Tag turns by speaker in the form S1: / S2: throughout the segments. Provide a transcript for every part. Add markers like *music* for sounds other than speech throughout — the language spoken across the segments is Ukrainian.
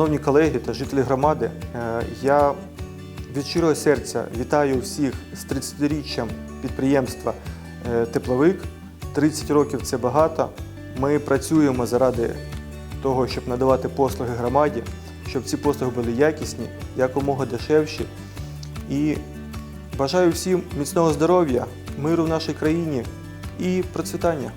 S1: Шановні колеги та жителі громади, е, я від щирого серця вітаю всіх з 30-річчям підприємства е, Тепловик. 30 років це багато. Ми працюємо заради того, щоб надавати послуги громаді, щоб ці послуги були якісні, якомога дешевші. І бажаю всім міцного здоров'я, миру в нашій країні і процвітання.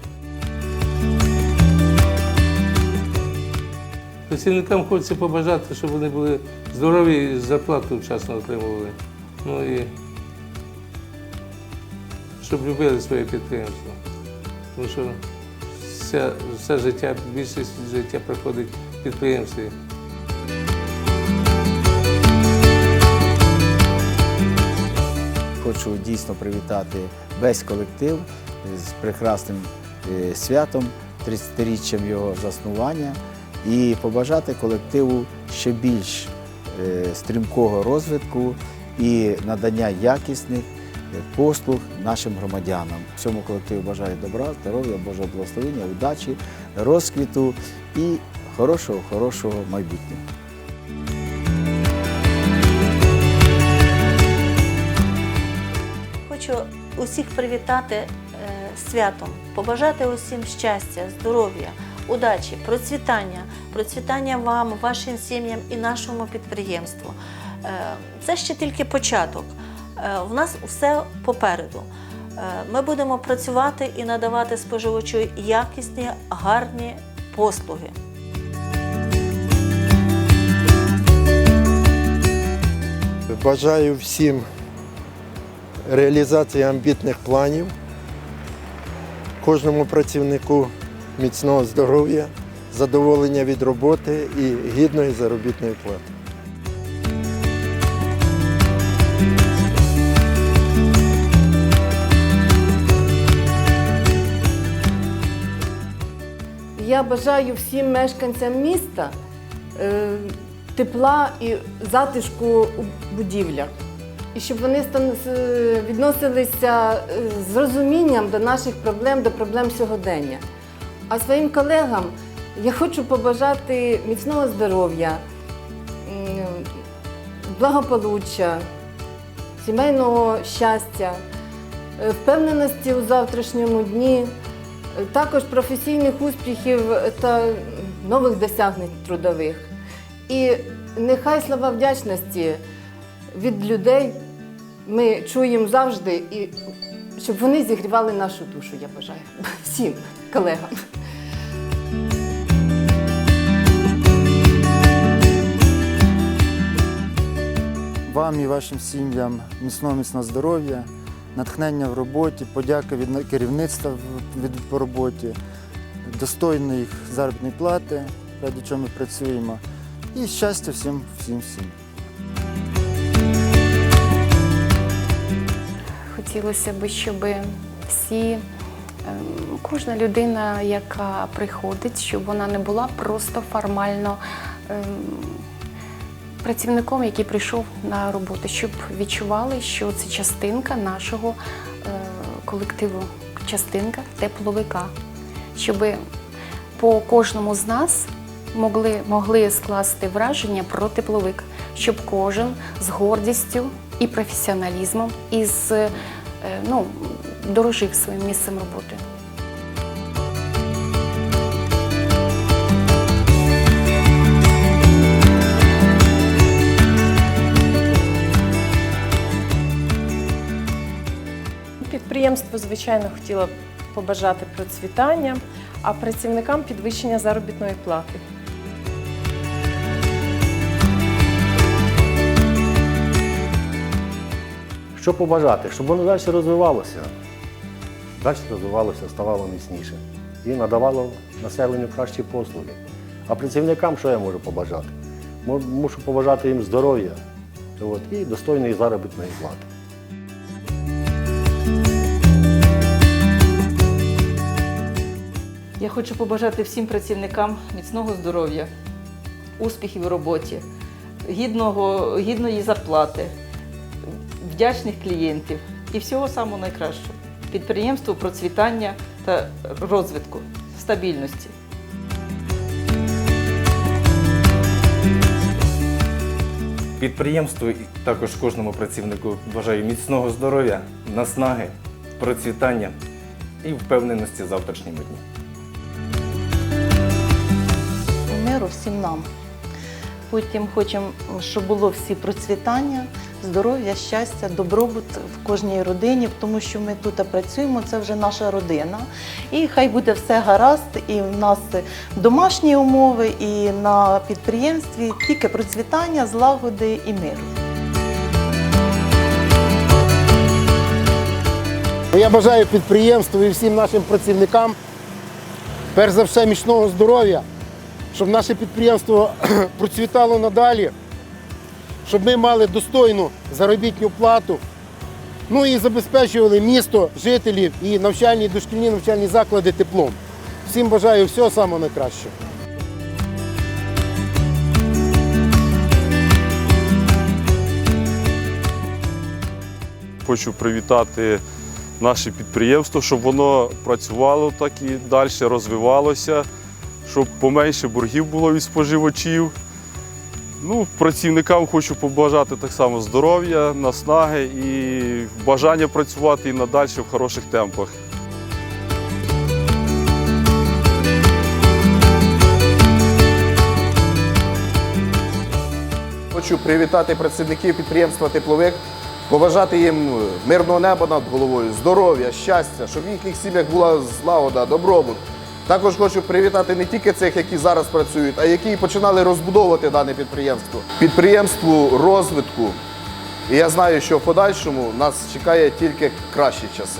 S2: Працівникам хочеться побажати, щоб вони були здорові і зарплату вчасно отримували. Ну і щоб любили своє підприємство. Тому що все, все життя, більшість життя проходить в підприємстві.
S3: Хочу дійсно привітати весь колектив з прекрасним е, святом, 30-річчям його заснування і побажати колективу ще більш е, стрімкого розвитку і надання якісних е, послуг нашим громадянам. Всьому колективу бажаю добра, здоров'я, Божого благословення, удачі, розквіту і хорошого, хорошого майбутнього.
S4: Хочу усіх привітати е, святом, побажати усім щастя, здоров'я, удачі, процвітання, процвітання вам, вашим сім'ям і нашому підприємству. Е, Це ще тільки початок. Е, В нас все попереду. Е, Ми будемо працювати і надавати споживачу якісні, гарні послуги.
S5: Бажаю всім реалізації амбітних планів, кожному працівнику міцного здоров'я, задоволення від роботи і гідної заробітної плати.
S6: Я бажаю всім мешканцям міста е, тепла і затишку у будівлях. І щоб вони стан- відносилися е, з розумінням до наших проблем, до проблем сьогодення. А своїм колегам я хочу побажати міцного здоров'я, благополуччя, сімейного щастя, е, впевненості у завтрашньому дні, е, також професійних успіхів та нових досягнень трудових. І нехай слова вдячності від людей ми чуємо завжди, і щоб вони зігрівали нашу душу, я бажаю всім колегам.
S7: Вам і вашим сім'ям міцного міцного здоров'я, натхнення в роботі, подяка від керівництва по роботі, достойної заробітної плати, ради чого ми працюємо, і щастя всім, всім, всім.
S8: Хотілося б, щоб всі, ем, кожна людина, яка приходить, щоб вона не була просто формально ем, працівником, який прийшов на роботу, щоб відчували, що це частинка нашого е, колективу, частинка тепловика, щоб по кожному з нас могли, могли скласти враження про тепловик, щоб кожен з гордістю і професіоналізмом і з, е, ну, дорожив своїм місцем роботи.
S9: Підприємству, звичайно, хотіла б побажати процвітання, а працівникам підвищення заробітної плати.
S10: Що побажати? Щоб воно далі розвивалося, далі розвивалося, ставало міцніше і надавало населенню кращі послуги. А працівникам що я можу побажати? Мушу побажати їм здоров'я і достойної заробітної плати.
S11: Я хочу побажати всім працівникам міцного здоров'я, успіхів у роботі, гідного, гідної зарплати, вдячних клієнтів і всього самого найкращого. Підприємству процвітання та розвитку, стабільності.
S12: Підприємству і також кожному працівнику бажаю міцного здоров'я, наснаги, процвітання і впевненості в завтрашньому дні.
S13: миру всім нам. Потім хочемо, щоб було всі процвітання, здоров'я, щастя, добробут в кожній родині, тому що ми тут працюємо, це вже наша родина. І хай буде все гаразд, і в нас домашні умови, і на підприємстві тільки процвітання, злагоди і миру.
S14: Я бажаю підприємству і всім нашим працівникам, перш за все, міцного здоров'я, щоб наше підприємство *clears throat* процвітало надалі, щоб ми мали достойну заробітну плату, ну і забезпечували місто, жителів і навчальні, дошкільні навчальні заклади теплом. Всім бажаю всього самого найкращого.
S15: Хочу привітати наше підприємство, щоб воно працювало так і далі розвивалося, щоб поменше боргів було від споживачів. Ну, працівникам хочу побажати так само здоров'я, наснаги і бажання працювати і надалі в хороших темпах.
S16: Хочу привітати працівників підприємства Тепловик, побажати їм мирного неба над головою, здоров'я, щастя, щоб в їхніх сім'ях була злагода, добробут. Також хочу привітати не тільки цих, які зараз працюють, а які починали розбудовувати дане підприємство. Підприємству розвитку. І я знаю, що в подальшому нас чекає тільки кращі часи.